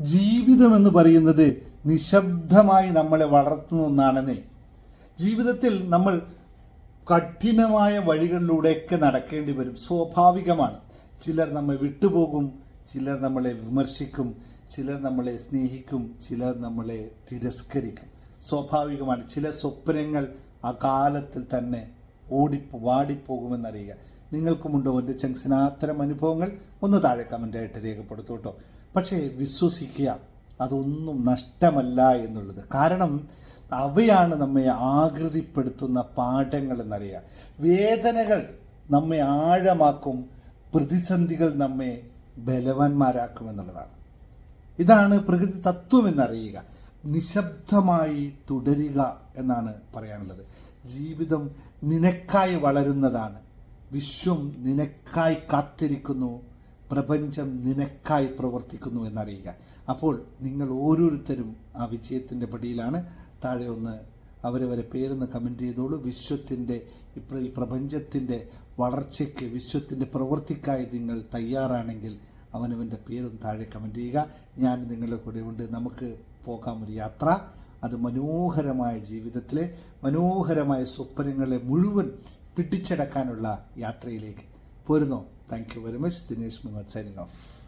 ജീവിതം എന്ന് പറയുന്നത് നിശബ്ദമായി നമ്മളെ വളർത്തുന്ന ഒന്നാണെന്നേ. ജീവിതത്തിൽ നമ്മൾ കഠിനമായ വഴികളിലൂടെയൊക്കെ നടക്കേണ്ടി വരും. സ്വാഭാവികമാണ്. ചിലർ നമ്മെ വിട്ടുപോകും ചിലർ നമ്മളെ വിമർശിക്കും ചിലർ നമ്മളെ സ്നേഹിക്കും ചിലർ നമ്മളെ തിരസ്കരിക്കും. സ്വാഭാവികമാണ്. ചില സ്വപ്നങ്ങൾ ആ കാലത്തിൽ തന്നെ ഓടി വാടിപ്പോകുമെന്നറിയുക. നിങ്ങൾക്കുമുണ്ടോ എന്റെ ചങ്സിന് അത്തരം അനുഭവങ്ങൾ? ഒന്ന് താഴെ കമന്റായിട്ട് രേഖപ്പെടുത്തു കേട്ടോ. പക്ഷേ വിശ്വസിക്കുക അതൊന്നും നഷ്ടമല്ല എന്നുള്ളത്. കാരണം അവയാണ് നമ്മെ ആകൃതിപ്പെടുത്തുന്ന പാഠങ്ങൾ എന്നറിയുക വേദനകൾ നമ്മെ ആഴമാക്കും പ്രതിസന്ധികൾ നമ്മെ ബലവാന്മാരാക്കും എന്നുള്ളതാണ്. ഇതാണ് പ്രകൃതി തത്വം എന്നറിയുക നിശബ്ദമായി തുടരുക എന്നാണ് പറയാനുള്ളത്. ജീവിതം നിനക്കായി വളരുന്നതാണ്. വിശ്വം നിനക്കായി കാത്തിരിക്കുന്നു. പ്രപഞ്ചം നിനക്കായി പ്രവർത്തിക്കുന്നു എന്നറിയുക. അപ്പോൾ നിങ്ങൾ ഓരോരുത്തരും ആ വിജയത്തിന്റെ പടിയിലാണ്. താഴെ ഒന്ന് അവരവരെ പേരൊന്ന് കമന്റ് ചെയ്തോളൂ. വിശ്വത്തിന്റെ ഈ പ്ര- ഈ പ്രപഞ്ചത്തിന്റെ വളർച്ചയ്ക്ക് വിശ്വത്തിന്റെ പ്രവൃത്തിക്കായി നിങ്ങൾ തയ്യാറാണെങ്കിൽ അവനവന്റെ പേരും താഴെ കമന്റ് ചെയ്യുക. ഞാൻ നിങ്ങളുടെ കൂടെ ഉണ്ട് നമുക്ക് പോകാം ഒരു യാത്ര. അത് മനോഹരമായ ജീവിതത്തിലെ മനോഹരമായ സ്വപ്നങ്ങളെ മുഴുവൻ പിടിച്ചടക്കാനുള്ള യാത്രയിലേക്ക് പോരുന്നോ. Thank you very much Dinesh Muhammad signing off